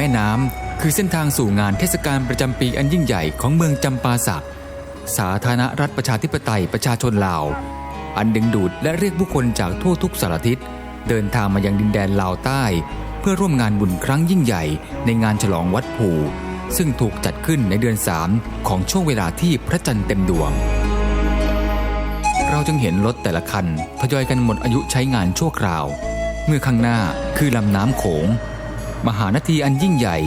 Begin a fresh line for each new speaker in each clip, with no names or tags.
แม่น้ำคือเส้นทางสู่งานเทศกาลประจำปีอันยิ่งใหญ่ของเมืองจำปาสัก สาธารณรัฐประชาธิปไตยประชาชนลาว อันดึงดูดและเรียกผู้คนจากทั่วทุกสารทิศเดินทางมายังดินแดนลาวใต้ เพื่อร่วมงานบุญครั้งยิ่งใหญ่ในงานฉลองวัดผูซึ่งถูกจัดขึ้นในเดือน3ของช่วงเวลาที่พระจันทร์เต็มดวง เราจึงเห็นรถแต่ละคันทยอยกันหมดอายุใช้งานชั่วคราว เมื่อข้างหน้าคือลำน้ำโขง มหานาทีอันยิ่งใหญ่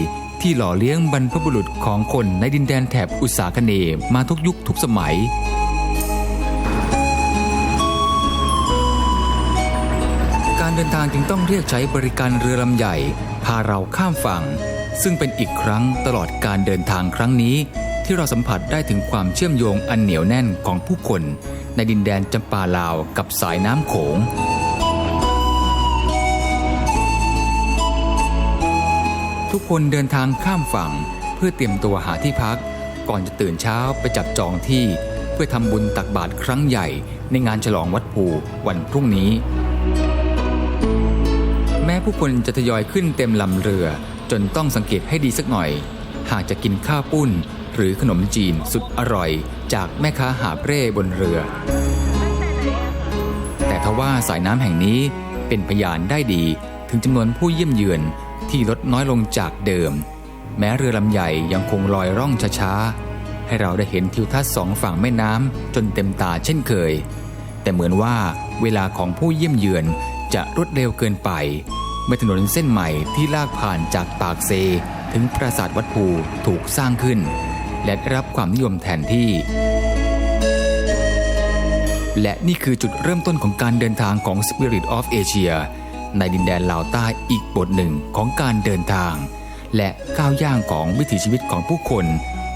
ที่หล่อเลี้ยงบรรพบุรุษของคนในดินแดนแถบอุตสาคเนมาทุกยุคทุกสมัย การเดินทางจึงต้องเรียกใช้บริการเรือลำใหญ่ พาเราข้ามฝั่ง ซึ่งเป็นอีกครั้งตลอดการเดินทางครั้งนี้ ที่เราสัมผัสได้ถึงความเชื่อมโยงอันเหนียวแน่นของผู้คน ในดินแดนจำปาลาวกับสายน้ำโขง ทุกคนเดินทางข้ามฝั่งเพื่อเตรียมตัวหาที่พัก ก่อนจะตื่นเช้าไปจับจองที่เพื่อทำบุญตักบาตรครั้งใหญ่ในงานฉลองวัดภูวันพรุ่งนี้ แม้ผู้คนจะทยอยขึ้นเต็มลำเรือจนต้องสังเกตให้ดีสักหน่อย หากจะกินข้าวปุ้น หรือขนมจีนสุดอร่อย จากแม่ค้าหาเร่บนเรือ แต่ทว่าสายน้ำแห่งนี้เป็นพยานได้ดีถึงจำนวนผู้เยี่ยมเยือน ที่ลดน้อยลงจากเดิม แม้เรือลำใหญ่ยังคงลอยร่องช้าๆ ให้เราได้เห็นทิวทัศน์สองฝั่งแม่น้ำจนเต็มตาเช่นเคย แต่เหมือนว่าเวลาของผู้เยี่ยมเยือนจะรวดเร็วเกินไปเมื่อถนนเส้นใหม่ที่ลากผ่านจากปากเซ ถึงปราสาทวัดภูถูกสร้างขึ้น และได้รับความนิยมแทนที่ และนี่คือจุดเริ่มต้นของการเดินทางของ Spirit of Asia ในดินแดนลาวใต้อีกบทหนึ่งของการเดินทาง และก้าวย่างของวิถีชีวิตของผู้คน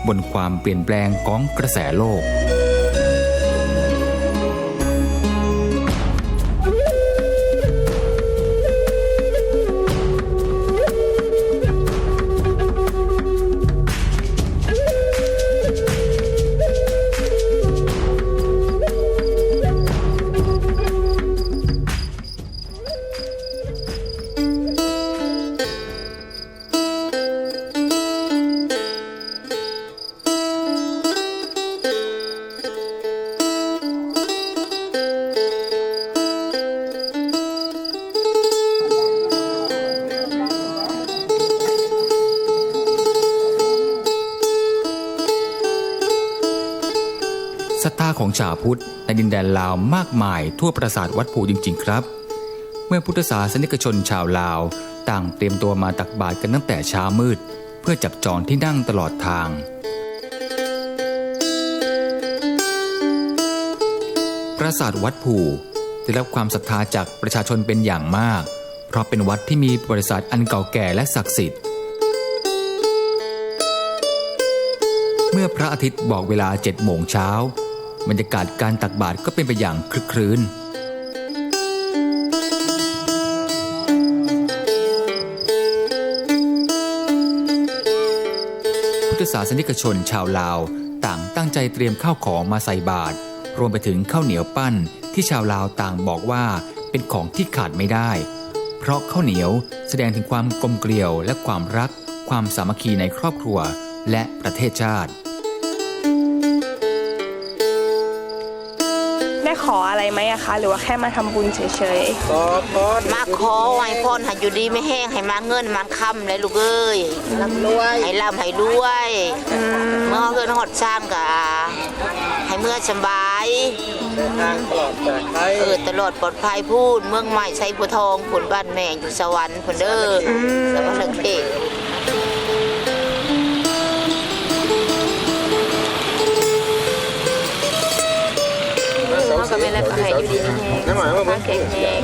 บนความเปลี่ยนแปลงของกระแสโลก ศรัทธาของชาวพุทธในดินแดนลาวมากมายทั่วปราสาทวัดภูจริง ๆ ครับ เมื่อพุทธศาสนิกชนชาวลาว ต่างเตรียมตัวมาตักบาตรกันตั้งแต่เช้ามืด เพื่อจับจองที่นั่งตลอดทาง ปราสาทวัดภูได้รับความศรัทธาจากประชาชนเป็นอย่างมาก เพราะเป็นวัดที่มีบริษัทอันเก่าแก่และศักดิ์สิทธิ์ เมื่อพระอาทิตย์บอกเวลา7โมงเช้า บรรยากาศการตักบาตรก็เป็นไปอย่างคลึกครื้น พุทธศาสนิกชนชาวลาว ต่างตั้งใจเตรียมข้าวของมาใส่บาตรรวมไปถึงข้าวเหนียวปั้นที่ชาวลาวต่างบอกว่าเป็นของที่ขาดไม่ได้ เพราะข้าวเหนียวแสดงถึงความกลมเกลียวและความรัก ความสามัคคีในครอบครัวและประเทศชาติ
ขออะไรไหมอะคะ หรือว่าแค่มาทำบุญเฉย
มาขอไว้พรให้อยู่ดีไม่แห้งให้มาเงินมันค่ำเลยลูกเอ้ยให้ร่ำให้รวยเมื่อเงินหอดสร้างกะให้เมื่อสำบายเออตลอดปลอดภัยพูดเมืองใหม่ใช้บัวทองผลบ้านแม่อยู่สวรรค์ผลเด้ออสวรรค์เขตา
ก็ไม่ได้วก็ให้อยู่ดีมีแห้งข้างแข็งแรง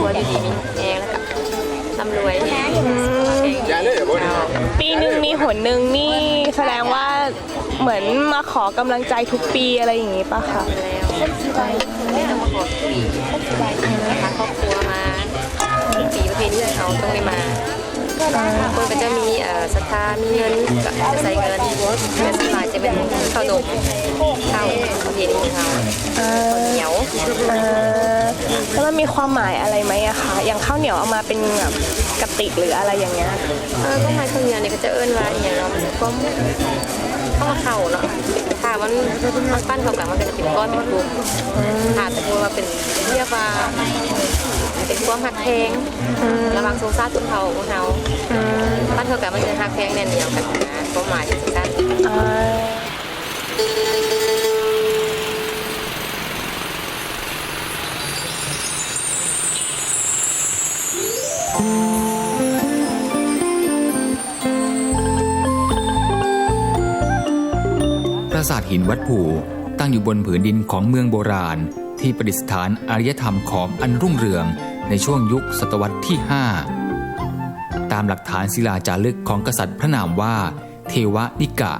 หัวอยู่ดีมีแห้งแล้วก็ร่ำรวยแห้ง
ๆปีหนึ่งมีหนหนึ่งนี่แสดงว่าเหมือนมาขอกำลังใจทุกปีอะไรอย่างงี้ป่ะคะ
แล้วไม่ต้องมาขอปีทางครอบครัวมาทุกปีประเพณีเขาต้องได้มา คนก็จะมีเอ่อศรัทธามีเงินก็จะใส่เงินเงินสลายจะเป็นข้าวนมข้าวประเพณีของเขา
เอ่อ
เหนียว
เอ่อแล้วมันมีความหมายอะไรไหมอะคะอย่างข้าวเหนียวเอามาเป็นแบบกระติกหรืออะไรอย่างเงี้ย
เออก็มาเครื่องเงินเนี่ยก็จะเอิ้นว่าอหย่างเนาะก็เข้ามาเข้าเนาะ ถ้ามันมันปั้นเข้ากันมันก็จะเป็นก้อนเป็นกลุ่มค่ะแต่พูดว่าเป็นเรียกว่าเป็นความหักแพงระหวังโซซ่ารคนเผาเฮาปั้นเข้ากันมันจะหักแพงแน่นเหนียวกันนะความหมายจะสั้น
ปราสาทหินวัดผู่ตั้งอยู่บนผืนดินของเมืองโบราณ ที่ประดิษฐานอารยธรรมของอันรุ่งเรืองในช่วงยุคศตวรรษที่ 5 ตามหลักฐานศิลาจารึกของกษัตริย์พระนามว่า เทวนิกะ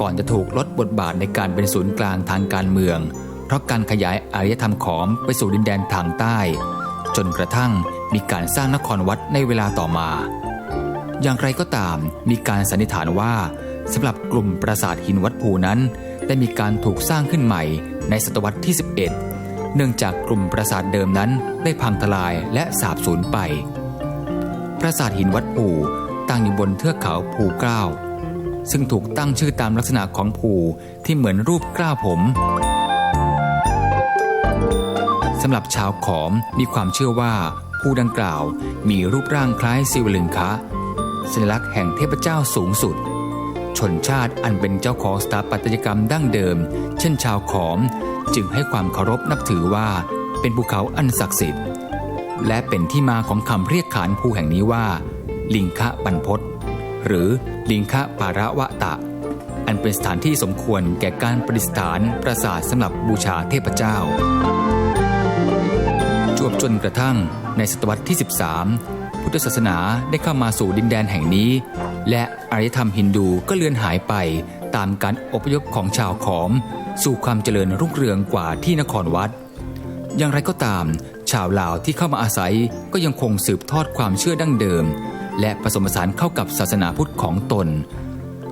ก่อนจะถูกลดบทบาทในการเป็นศูนย์กลางทางการเมือง เพราะการขยายอารยธรรมขอมไปสู่ดินแดนทางใต้ จนกระทั่งมีการสร้างนครวัดในเวลาต่อมา อย่างไรก็ตามมีการสันนิษฐานว่า สำหรับกลุ่มปราสาทหินวัดภูนั้น ได้มีการถูกสร้างขึ้นใหม่ในศตวรรษที่ 11 เนื่องจากกลุ่มปราสาทเดิมนั้นได้พังทลายและสาบสูญไป ปราสาทหินวัดภูตั้งอยู่บนเทือกเขาภูเกล้าซึ่งถูกตั้งชื่อตามลักษณะของภูที่เหมือนรูปกล้าผมสำหรับชาวขอมมีความเชื่อว่าผู้ดังกล่าวมีรูปร่างคล้ายซิวลึงคะสัญลักษณ์แห่งเทพเจ้าสูงสุด ชนชาติอันเป็นเจ้าของสถาปัตยกรรมดั้งเดิม เช่นชาวขอม จึงให้ความเคารพนับถือว่า เป็นภูเขาอันศักดิ์สิทธิ์ และเป็นที่มาของคำเรียกขานภูแห่งนี้ว่า ลิงคะบันพศหรือลิงคะปาระวะตะ อันเป็นสถานที่สมควรแก่การประดิษฐานปราสาทสำหรับบูชาเทพเจ้า จวบจนกระทั่งในศตวรรษที่ 13 พุทธศาสนาได้เข้ามาสู่ดินแดนแห่งนี้ และอารยธรรมฮินดูก็เลือนหายไปตามการอพยพของชาวขอม สู่ความเจริญรุ่งเรืองกว่าที่นครวัด อย่างไรก็ตาม ชาวลาวที่เข้ามาอาศัยก็ยังคงสืบทอดความเชื่อดั้งเดิม และผสมผสานเข้ากับศาสนาพุทธของตน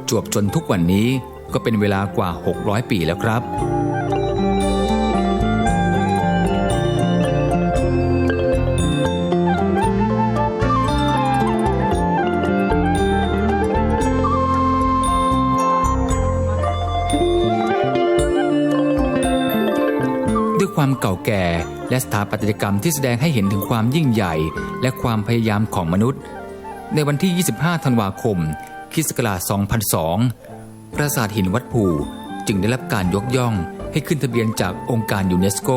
จวบจนทุกวันนี้ก็เป็นเวลากว่า 600 ปีแล้วครับ ความเก่าแก่ และสถาปัตยกรรมที่แสดงให้เห็นถึงความยิ่งใหญ่ และความพยายามของมนุษย์ ในวันที่ 25 ธันวาคมคศ2002 ปราสาทหินวัดภูจึงได้รับการยกย่องให้ขึ้นทะเบียนจากองค์การยูเนสโก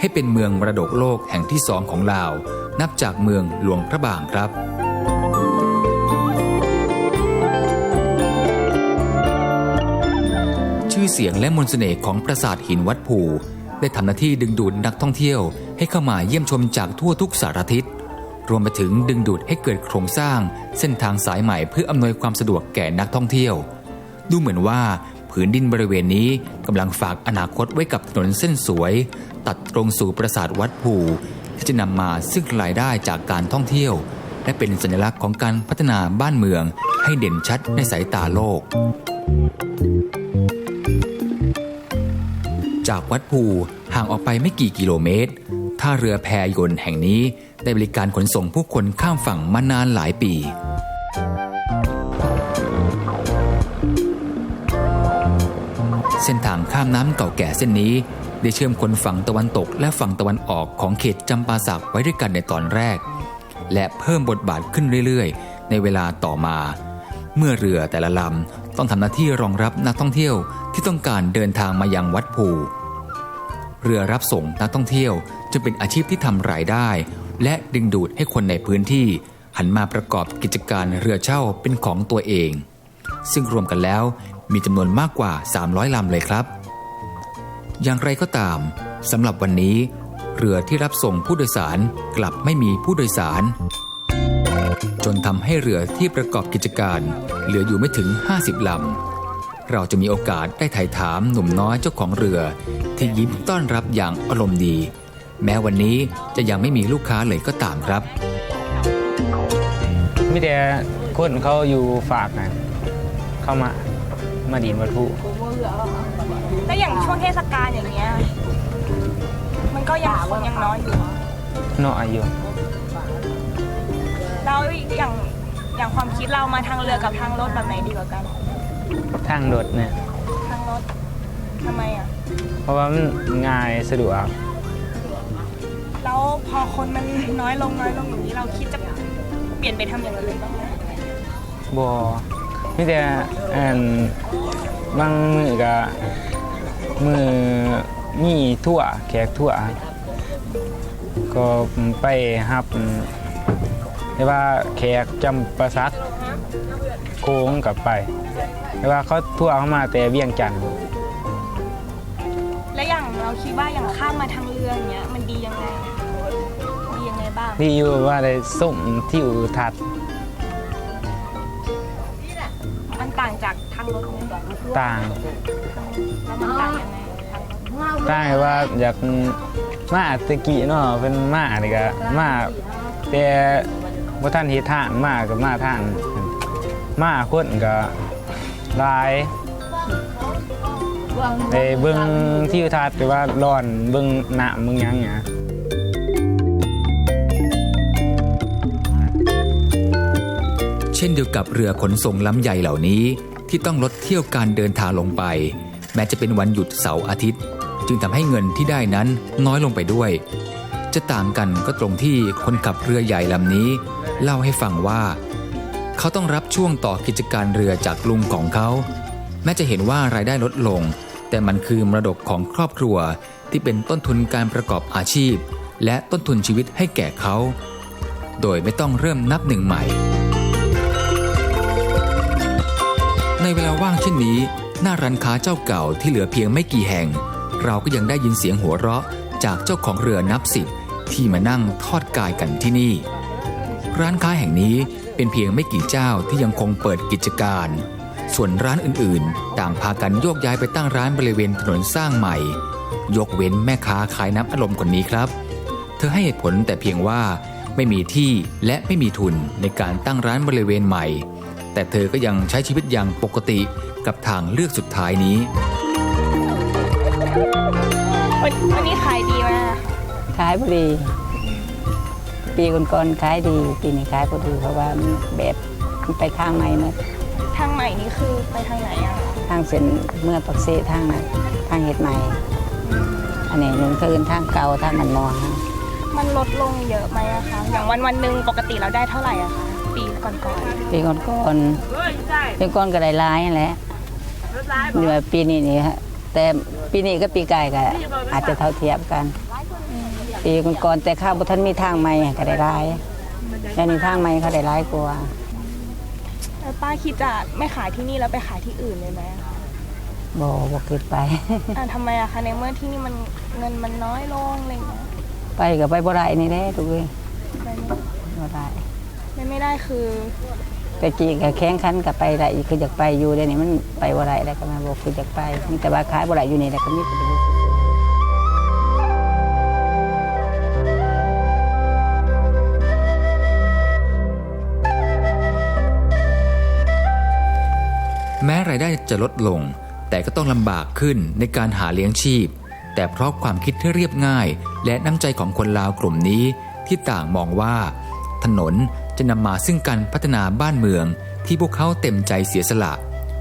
ให้เป็นเมืองมรดกโลกแห่งที่สองของลาว นับจากเมืองหลวงพระบางครับชื่อเสียงและมนต์เสน่ห์ของปราสาทหินวัดภู ได้ทำหน้าที่ดึงดูดนักท่องเที่ยวให้เข้ามาเยี่ยมชมจากทั่วทุกสารทิศ รวมไปถึงดึงดูดให้เกิดโครงสร้าง เส้นทางสายใหม่เพื่ออำนวยความสะดวกแก่นักท่องเที่ยว ดูเหมือนว่าผืนดินบริเวณนี้กำลังฝากอนาคตไว้กับถนนเส้นสวย ตัดตรงสู่ปราสาทวัดภูที่จะนำมาซึ่งรายได้จากการท่องเที่ยว และเป็นสัญลักษณ์ของการพัฒนาบ้านเมืองให้เด่นชัดในสายตาโลก จากวัดภูห่างออกไปไม่กี่กิโลเมตร ท่าเรือแพยนต์แห่งนี้ได้บริการขนส่งผู้คนข้ามฝั่งมานานหลายปี เส้นทางข้ามน้ำเก่าแก่เส้นนี้ ได้เชื่อมคนฝั่งตะวันตกและฝั่งตะวันออกของเขตจำปาสักไว้ด้วยกันในตอนแรก และเพิ่มบทบาทขึ้นเรื่อยๆ ในเวลาต่อมา เมื่อเรือแต่ละลำต้องทำหน้าที่รองรับนักท่องเที่ยวที่ต้องการเดินทางมายังวัดภู เรือรับส่งนักท่องเที่ยวจึงเป็นอาชีพที่ทำรายได้ และดึงดูดให้คนในพื้นที่ หันมาประกอบกิจการเรือเช่าเป็นของตัวเอง ซึ่งรวมกันแล้วมีจำนวนมากกว่า 300 ลำเลยครับ อย่างไรก็ตามสำหรับวันนี้ เรือที่รับส่งผู้โดยสารกลับไม่มีผู้โดยสาร จนทำให้เรือที่ประกอบกิจการ เหลืออยู่ไม่ถึง 50ลำ เราจะมีโอกาสได้ถ่ายถามหนุ่มน้อยเจ้าของเรือ ที่ยิ้มต้อนรับอย่างอารมณ์ดี แม้วันนี้จะยังไม่มีลูกค้าเลยก็ตามครับ
มีแต่คนเขาอยู่ฝากนะเข้ามามาดินวัตถุ
แล้วอย่างช่วงเทศกาลอย่างเงี้ยมันก็ยังคนยังน้อยอยู่
เนาะอายุ
แล้วอย่างอย่างความคิดเรามาทางเรือกับทางรถแบบไหนดีกว่ากัน
ทางรถเนี่ย
ทางรถทำไมอะ
เพราะว่ามันง่ายสะดวก
แล้วพอคนมันน้อยลงน้อยลงอย่างนี้เราคิดจะเปลี่ยนไปทำอย่างอื่นบ้างไหม
บอมีแต่อันบางมือก็มือมีทั่วแขกทั่ว ก็ไปฮับ แต่ว่าแขกจำประสักโค้งกลับไป แต่ว่าเขาทั่วเข้ามาแต่เวียงจันทน์
และอย่างเราคิดว่าอย่างข้ามมาทางเรืออย่างเงี้ยมันดียังไงดียังไงบ้าง
ที่อยู่ว่าได้ส้มที่อยู่ทัด
มันต่างจากทางรถไหม
ต่าง
แล้วมันต่างยังไงทางรถ
ต่างว่าอยากมาตะกี้เนาะเป็นมานี่ก็มาแต่ บ่ทันเฮ็ดทางมาก็มาทางมาคนก็หลายได้เบิ่งที่อยู่ทัดหรือว่าร้อนเบิ่งหน้าเบิ่งหยังเนี่ย
เช่นเดียวกับเรือขนส่งลำใหญ่เหล่านี้ ที่ต้องลดเที่ยวการเดินทางลงไป แม้จะเป็นวันหยุดเสาร์อาทิตย์ จึงทำให้เงินที่ได้นั้นน้อยลงไปด้วย จะต่างกันก็ตรงที่คนขับเรือใหญ่ลำนี้ เล่าให้ฟังว่า เขาต้องรับช่วงต่อกิจการเรือจากลุงของเขา แม้จะเห็นว่ารายได้ลดลง แต่มันคือมรดกของครอบครัวที่เป็นต้นทุนการประกอบอาชีพ และต้นทุนชีวิตให้แก่เขา โดยไม่ต้องเริ่มนับหนึ่งใหม่ ในเวลาว่างเช่นนี้ หน้าร้านค้าเจ้าเก่าที่เหลือเพียงไม่กี่แห่ง เราก็ยังได้ยินเสียงหัวเราะจากเจ้าของเรือนับสิบที่มานั่งทอดกายกันที่นี่ ร้านค้าแห่งนี้เป็นเพียงไม่กี่เจ้าที่ยังคงเปิดกิจการ ส่วนร้านอื่นๆ ต่างพากันโยกย้ายไปตั้งร้านบริเวณถนนสร้างใหม่ ยกเว้นแม่ค้าขายน้ำอารมณ์คนนี้ครับ เธอให้เหตุผลแต่เพียงว่าไม่มีที่และไม่มีทุนในการตั้งร้านบริเวณใหม่ แต่เธอก็ยังใช้ชีวิตอย่างปกติกับทางเลือกสุดท้ายนี้
วันวันนี้ขายดีมาก
ขายบุรี ปีก่อนๆขายดี ปีนี้ขายบุรีเพราะว่ามันแบบมันไปทางใหม่หมด
ทางใหม่นี่คือไปทางไหนอะ
ทางเส้นเมื่อปักเซทางนั้นทางเห็ดใหม่ อันนี้หนึ่งคืนทางเก่าทางมันมอง
มันลดลงเยอะไหมอะคะอย่างวันวันหนึ่งปกติเราได้เท่าไหร่อะคะปีก่อนก่อน
ปีก่อนๆปีก่อนก็ได้ร้ายนั่นแหละเดี๋ยวปีนี้นี่ฮะแต่ปีนี้ก็ปีกายก็อาจจะเท่าเทียมกัน ปีก่อนๆแต่ข้าวบุทันมีทางใหม่ก็ได้ร้ายแล้วนี่ทางใหม่เขาได้ร้ายกว่า
แล้วป้าคิดจะไม่ขายที่นี่แล้วไปขายที่อื่นเลยไหมอะ
บ่บ่เกิดไป
อะทำไมอะคะในเมื่อที่นี่มันเงินมันน้อยลงอะไรอย่างเงี้ย
ไปก็ไปบ่ได้นี่แหละทุกเอ้ย
ไปไม่
บ่ได้
ไม่ไม่ได้คือ
แต่กี้ก็แข่งขันกับไปได้อีกคืออยากไปอยู่เดี๋ยวนี้มันไปบ่ได้แล้วก็มาบอกคืออยากไปมีแต่ว่าขายบ่ได้อยู่นี่แล้วก็มีแต่
แม้รายได้จะลดลง แต่ก็ต้องลำบากขึ้นในการหาเลี้ยงชีพ แต่เพราะความคิดที่เรียบง่าย และน้ำใจของคนลาวกลุ่มนี้ที่ต่างมองว่า ถนนจะนำมาซึ่งการพัฒนาบ้านเมือง ที่พวกเขาเต็มใจเสียสละ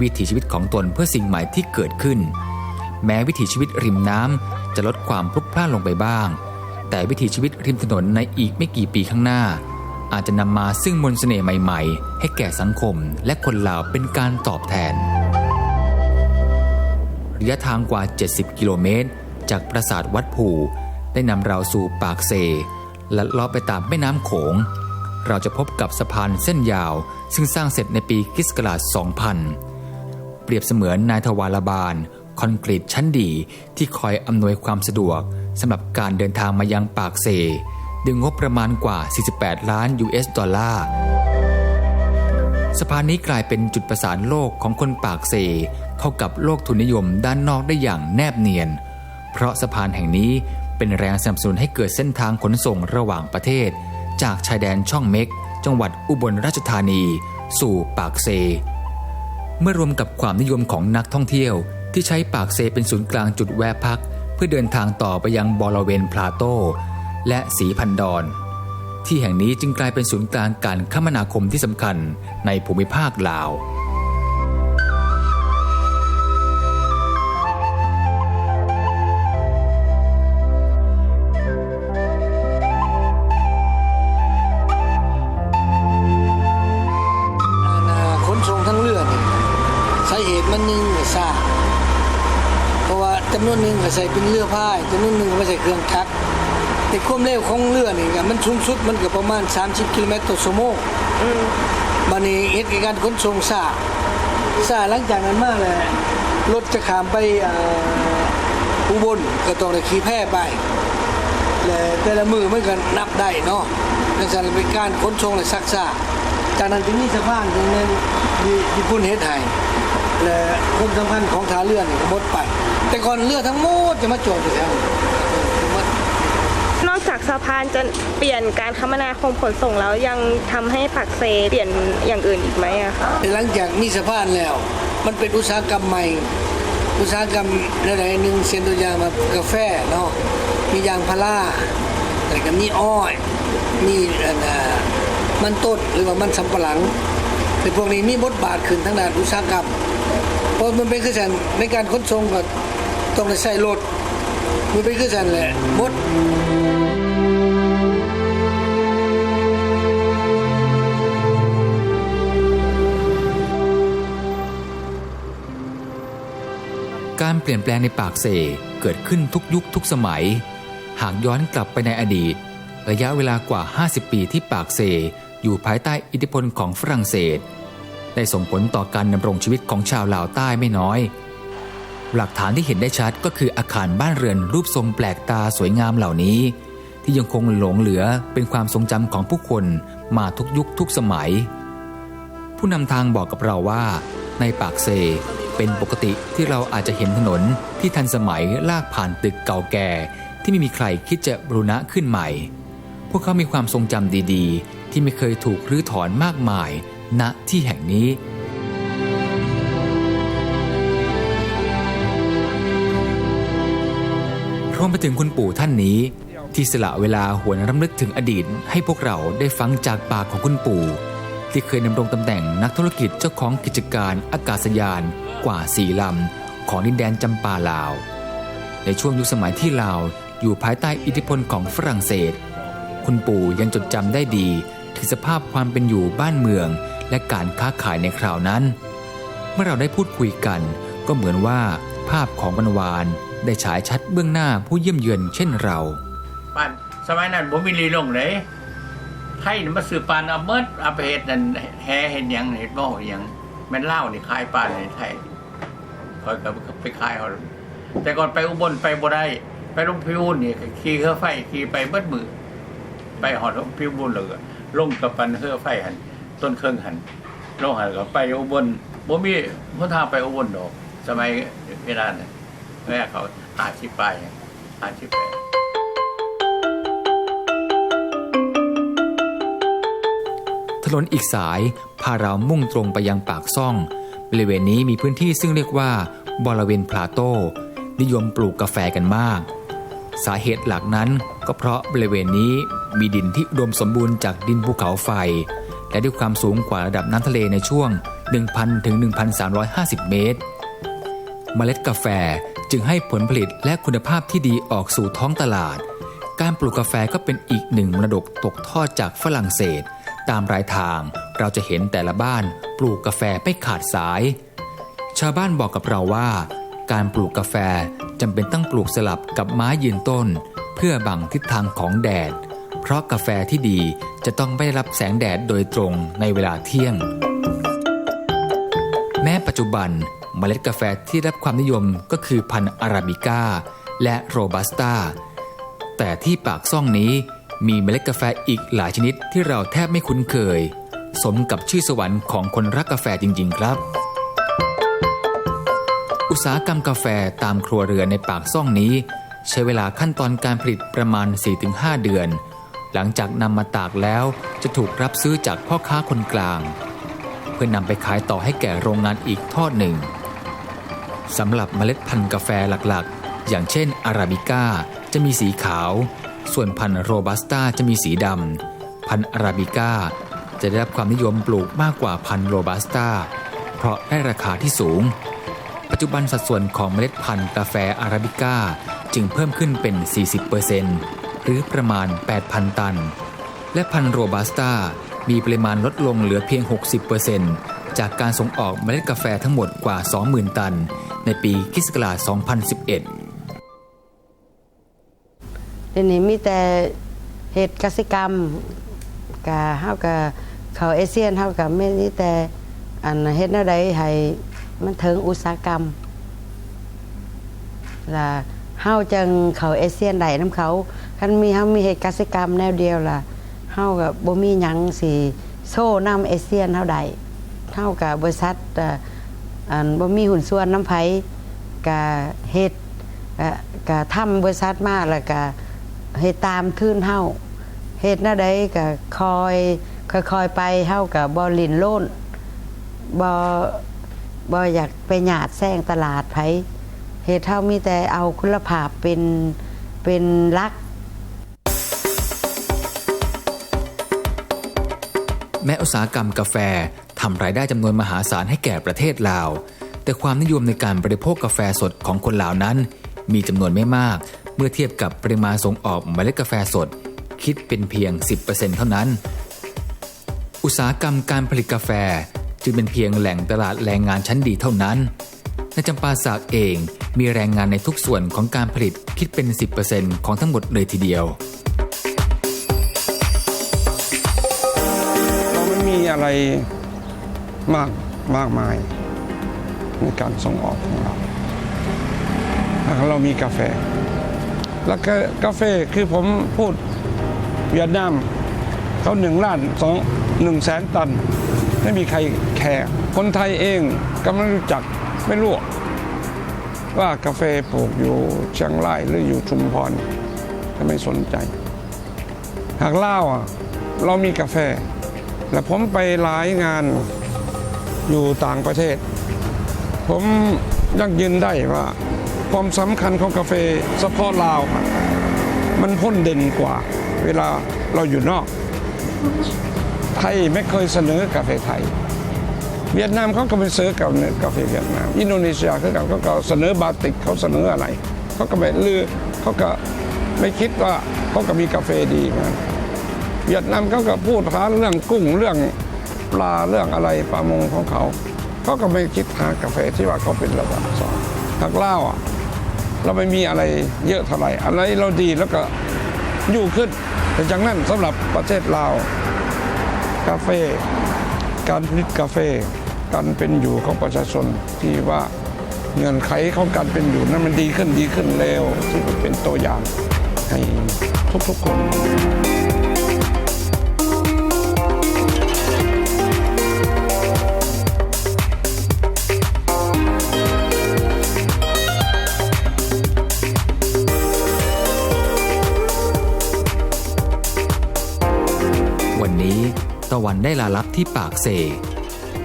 วิถีชีวิตของตนเพื่อสิ่งใหม่ที่เกิดขึ้น แม้วิถีชีวิตริมน้ำจะลดความพลุกพล่านลงไปบ้าง แต่วิถีชีวิตริมถนนในอีกไม่กี่ปีข้างหน้า อาจจะนำมาซึ่งมนเสน่ห์ใหม่ๆ ให้แก่สังคมและคนลาวเป็นการตอบแทน ระยะทางกว่า 70 กิโลเมตร จากปราสาทวัดผูได้นำเราสู่ปากเซและเลาะไปตามแม่น้ำโขง เราจะพบกับสะพานเส้นยาว ซึ่งสร้างเสร็จในปีคิสกราช2000 เปรียบเสมือนนายทวารบาล คอนกรีตชั้นดีที่คอยอำนวยความสะดวกสำหรับการเดินทางมายังปากเซ ดึงงบประมาณกว่า 48 ล้าน US ดอลลาร์สะพานนี้กลายเป็นจุดประสานโลกของคนปากเซเข้ากับโลกทุนนิยมด้านนอกได้อย่างแนบเนียน เพราะสะพานแห่งนี้เป็นแรงสนับสนุนให้เกิดเส้นทางขนส่งระหว่างประเทศ จากชายแดนช่องเม็ก จังหวัดอุบลราชธานี สู่ปากเซ เมื่อรวมกับความนิยมของนักท่องเที่ยว ที่ใช้ปากเซเป็นศูนย์กลางจุดแวะพัก เพื่อเดินทางต่อไปยังบริเวณพลาโต และสีพันดอนที่แห่งนี้จึงกลายเป็นศูนย์กลางการคมนาคมที่สำคัญในภูมิภาคลาว
อาณาขนส่งทั้งเรือนี่สาเหตุมันนึ่งก็ซ่าเพราะว่าจำนวนหนึ่งก็ใส่เป็นเรือพายจำนวนหนึ่งก็ไม่ใส่เครื่องจัก แต่ความเร็วของเรือนี่ก็มันสูงสุดมันก็ประมาณ 30 กิโลเมตรต่อชั่วโมงบัดนี้เหตุการณ์ขนส่งซ่าซ่าหลังจากนั้นมาแล้วรถจะข้ามไปเอ่ออุบลก็ต้องได้ขี่แพไปและแต่ละมือมันก็นับได้เนาะนั่นจะเป็นการขนส่งและซักซ่าจากนั้นจึงมีสะพานตรงนั้นที่ที่พุ่นเฮ็ดให้และความสำคัญของท่าเรือนี่ก็หมดไป แต่ก่อนเรือทั้งหมดจะมาจอดอยู่แถวนี้หมด
นอก จากสะพานจะเปลี่ยนการคมนาคมขนส่งแล้วยังทำให้ปากเซเปลี่ยนอย่างอื่นอีกไหมอะคะ
หลังจากมีสะพานแล้ว มันเป็นอุตสาหกรรมใหม่ อุตสาหกรรมอะไรหนึ่งเส้นตัวอย่างมากาแฟเนาะมียางพาราแล้วก็มีอ้อยมีอันน่ะมันต้นหรือว่ามันสำปะหลังแต่พวกนี้มีบทบาทขึ้นทางด้านอุตสาหกรรมเพราะมันเป็นคือสันในการขนส่งก็ต้องได้ใช้รถมันเป็นคือสันแหละมด
การเปลี่ยนแปลงในปากเซเกิดขึ้นทุกยุคทุกสมัย หากย้อนกลับไปในอดีต ระยะเวลากว่า 50 ปีที่ปากเซอยู่ภายใต้อิทธิพลของฝรั่งเศส ได้ส่งผลต่อการดำรงชีวิตของชาวลาวใต้ไม่น้อย หลักฐานที่เห็นได้ชัดก็คืออาคารบ้านเรือนรูปทรงแปลกตาสวยงามเหล่านี้ ที่ยังคงหลงเหลือเป็นความทรงจำของผู้คนมาทุกยุคทุกสมัย ผู้นำทางบอกกับเราว่า ในปากเซ เป็นปกติที่เราอาจจะเห็นถนนที่ทันสมัยลากผ่านตึกเก่าแก่ ที่ไม่มีใครคิดจะบรูณะขึ้นใหม่ พวกเขามีความทรงจำดีๆ ที่ไม่เคยถูกรื้อถอนมากมาย ณที่แห่งนี้รวมไปถึงคุณปู่ท่านนี้ ที่สละเวลาหวนรำลึกถึงอดีตให้พวกเราได้ฟังจากปากของคุณปู่ ที่เคยดำรงตำแหน่งนักธุรกิจเจ้าของกิจการอากาศยานกว่าสี่ลำ ของดินแดนจำปาลาว ในช่วงยุคสมัยที่ลาวอยู่ภายใต้อิทธิพลของฝรั่งเศส คุณปู่ยังจดจำได้ดี ถึงสภาพความเป็นอยู่บ้านเมือง และการค้าขายในคราวนั้น เมื่อเราได้พูดคุยกันก็เหมือนว่าภาพของวันวานได้ฉายชัดเบื้องหน้าผู้เยี่ยมเยือนเช่นเรา
ปานสมัยนั้นผมมีลีลงเลย ไทยนี่มาซื้อปานเอาเมิดเอาไปเฮ็ดนั่นแห่เห็นหยังเฮ็ดบ่เฮ็ดหยังแม่นเล่าวนี่ขายปาในไทยคอยก็ไปขายเอาแต่ก่อนไปอุบลไปบ่ได้ ไปลงพิวนี่ขี่เครือไฟขี่ไปเบิดมือไปหอดลงพิวบุญเลยลงกับปันเครือไฟหันต้นเครื่องหันลงหันก็ไปอุบลบ่มีหนทางไปอุบลดอกสมัยเวลานั้นแม่เขาหาชิไปหาชิไป
ถนนอีกสายพาเรามุ่งตรงไปยังปากซ่อง บริเวณนี้มีพื้นที่ซึ่งเรียกว่าบริเวณพลาโต นิยมปลูกกาแฟกันมาก สาเหตุหลักนั้นก็เพราะบริเวณนี้มีดินที่อุดมสมบูรณ์จากดินภูเขาไฟ และด้วยความสูงกว่าระดับน้ำทะเลในช่วง 1,000 ถึง 1,350 เมตร เมล็ดกาแฟจึงให้ผลผลิตและคุณภาพที่ดีออกสู่ท้องตลาด การปลูกกาแฟก็เป็นอีกหนึ่งมรดกตกทอดจากฝรั่งเศส ตามรายทาง เราจะเห็นแต่ละบ้านปลูกกาแฟไม่ขาดสาย ชาวบ้านบอกกับเราว่า การปลูกกาแฟจำเป็นต้องปลูกสลับกับไม้ยืนต้น เพื่อบังทิศทางของแดด เพราะกาแฟที่ดีจะต้องไม่ได้รับแสงแดดโดยตรงในเวลาเที่ยง แม้ปัจจุบันเมล็ดกาแฟที่รับความนิยมก็คือพันธุ์อาราบิก้าและโรบัสต้าแต่ที่ปากซ่องนี้ มีเมล็ดกาแฟอีกหลายชนิดที่เราแทบไม่คุ้นเคย สมกับชื่อสวรรค์ของคนรักกาแฟจริง ๆ ครับ อุตสาหกรรมกาแฟตามครัวเรือนในปากซ่องนี้ ใช้เวลาขั้นตอนการผลิตประมาณ 4-5 เดือน หลังจากนำมาตากแล้วจะถูกรับซื้อจากพ่อค้าคนกลาง เพื่อนำไปขายต่อให้แก่โรงงานอีกทอดหนึ่งสำหรับเมล็ดพันธุ์กาแฟหลักๆ อย่างเช่นอาราบิก้าจะมีสีขาว ส่วนพันธุ์โรบัสต้าจะมีสีดำ พันธุ์อาราบิก้าจะได้รับความนิยมปลูกมากกว่าพันธุ์โรบัสต้า เพราะได้ราคาที่สูง ปัจจุบันสัดส่วนของเมล็ดพันธุ์กาแฟอาราบิก้าจึงเพิ่มขึ้นเป็น 40%หรือประมาณ 8,000 ตัน และพันธุ์โรบัสต้ามีปริมาณลดลงเหลือเพียง 60%จากการส่งออกเมล็ดกาแฟทั้งหมดกว่า 20,000 ตัน ในปีคิศก
รา2011 ทีนี้มีแต่เหตุกสิกรรมกะเฮากับเขาเอเชียนเฮากับไม่นี่แต่อันเฮ็ดแนวใดให้มันเถึงอุตสาหกรรมล่ะเฮาจังเขาเอเชียนใดน้ำเขาคันมีเฮามีเหตุกสิกรรมแนวเดียวล่ะเฮากับบ่มีหยังสิโซ่นำเอเชียนเฮาใดเฮากับบริษัทอันบ่มีหุ่นส่วนน้ำไผกับเฮ็ดกัะทำบริษัทมาแล้วกะ ฮ็ดตามทื่นเฮาเฮ็ดหน้าใดก็คอยค่อยๆไปเฮาก็บ่ลินโลนบ่บ่อยากไปหยาดแซงตลาดไผเฮ็ดเฮามีแต่เอาคุณภาพเป็นเป็นหลัก
แม้อุตสาหกรรมกาแฟทำรายได้จำนวนมหาศาลให้แก่ประเทศลาว แต่ความนิยมในการบริโภคกาแฟสดของคนลาวนั้น มีจำนวนไม่มาก เมื่อเทียบกับปริมาณส่งออกเมล็ดกาแฟสด คิดเป็นเพียง 10%เท่านั้น อุตสาหกรรมการผลิตกาแฟจึงเป็นเพียงแหล่งตลาดแรงงานชั้นดีเท่านั้นในจำปาสักเองมีแรงงานในทุกส่วนของการผลิตคิดเป็น 10%ของทั้งหมดเลยทีเดียว
เราไม่มีอะไรมากมากมายในการส่งออกของเราถ้าเรามีกาแฟ แล้วก็กาแฟคือผมพูดเวียดนามเขาหนึ่งล้านสองหนึ่งแสนตัน ไม่มีใครแคร์คนไทยเองก็ไม่รู้จักไม่รู้ว่ากาแฟปลูกอยู่เชียงรายหรืออยู่ชุมพรก็ไม่สนใจ หากเล่าเรามีกาแฟ และผมไปหลายงานอยู่ต่างประเทศ ผมยังยืนได้ว่า ความสำคัญของกาแฟเฉพาะลาวมันพ้นเด่นกว่า เวลาเราอยู่นอก ไทยไม่เคยเสนอกาแฟไทย เวียดนามเขาก็ไปเสนอกับกาแฟเวียดนาม อินโดนีเซียเขาก็ก็เสนอบาติกเขาเสนออะไรเขาก็ไปลือเขาก็ไม่คิดว่าเขาก็มีกาแฟดีเหมือนกันเวียดนามเขาก็พูดหาเรื่องกุ้งเรื่องปลาเรื่องอะไรประมงของเขาเขาก็ไม่คิดหากาแฟที่ว่าเขาเป็นระดับสองทางเล่าอะ เราไม่มีอะไรเยอะเท่าไหร่อะไรเราดีแล้วก็อยู่ขึ้นแต่จากนั้นสำหรับประเทศลาวกาแฟการผลิตกาแฟการเป็นอยู่ของประชาชนที่ว่าเงื่อนไขของการเป็นอยู่นั้นมันดีขึ้นดีขึ้นเร็วที่เป็นตัวอย่างให้ทุกๆคน
วันได้ลาลับที่ปากเซ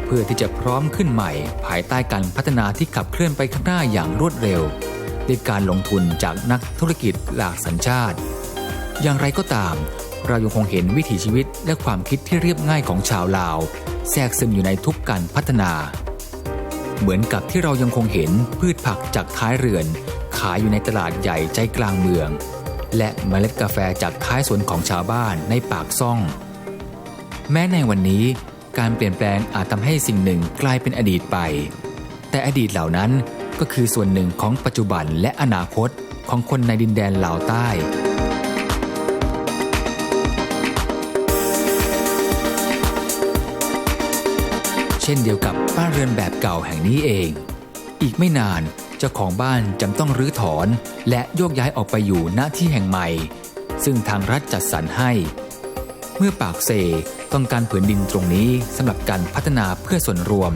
เพื่อที่จะพร้อมขึ้นใหม่ภายใต้การพัฒนาที่ขับเคลื่อนไปข้างหน้าอย่างรวดเร็ว ด้วยการลงทุนจากนักธุรกิจหลากสัญชาติ อย่างไรก็ตาม เรายังคงเห็นวิถีชีวิตและความคิดที่เรียบง่ายของชาวลาว แทรกซึมอยู่ในทุกการพัฒนา เหมือนกับที่เรายังคงเห็นพืชผักจากท้ายเรือน ขายอยู่ในตลาดใหญ่ใจกลางเมือง และเมล็ดกาแฟจากท้ายสวนของชาวบ้านในปากซ่อง แม้ในวันนี้การเปลี่ยนแปลงอาจทำให้สิ่งหนึ่งกลายเป็นอดีตไป แต่อดีตเหล่านั้นก็คือส่วนหนึ่งของปัจจุบันและอนาคตของคนในดินแดนเหล่าใต้เช่นเดียวกับบ้านเรือนแบบเก่าแห่งนี้เอง อีกไม่นานเจ้าของบ้านจำต้องรื้อถอน และโยกย้ายออกไปอยู่ณที่แห่งใหม่ ซึ่งทางรัฐจัดสรรให้ เมื่อปากเซ ต้องการผืนดินตรงนี้สำหรับการพัฒนาเพื่อส่วนรวม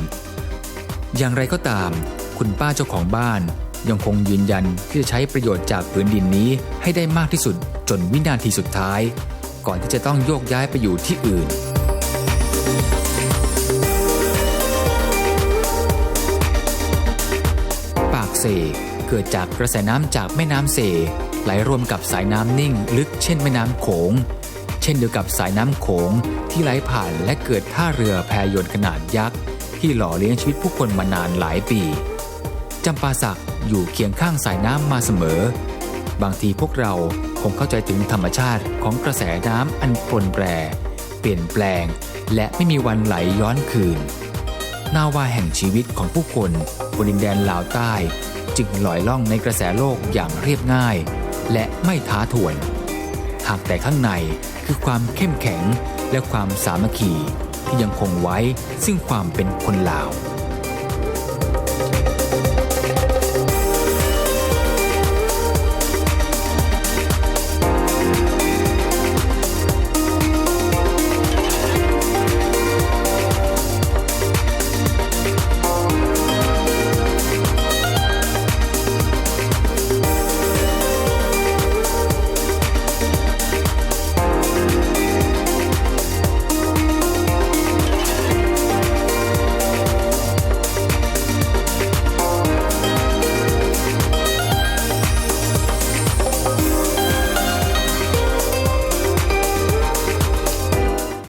อย่างไรก็ตาม คุณป้าเจ้าของบ้าน ยังคงยืนยันที่จะใช้ประโยชน์จากผืนดินนี้ให้ได้มากที่สุดจนวินาทีสุดท้าย ก่อนที่จะต้องโยกย้ายไปอยู่ที่อื่นปากเซเกิดจากกระแสน้ำจากแม่น้ำเซไหลรวมกับสายน้ำนิ่งลึกเช่นแม่น้ำโขง ชช่นเดียวกับสายน้ำโขงที่ไหลผ่านและเกิดท่าเรือแพยนขนาดยักษ์ที่หล่อเลี้ยงชีวิตผู้คนมานานหลายปีจำปาสักอยู่เคียงข้างสายน้ำมาเสมอ บางทีพวกเราคงเข้าใจถึงธรรมชาติของกระแสน้ำอันปรนแปร เปลี่ยนแปลง และไม่มีวันไหลย้อนคืน นาวาแห่งชีวิตของผู้คนบนดินแดนลาวใต้ จึงลอยล่องในกระแสโลกอย่างเรียบง่าย และไม่ท้าทวน หากแต่ข้างในคือความเข้มแข็งและความสามัคคีที่ยังคงไว้ซึ่งความเป็นคนลาว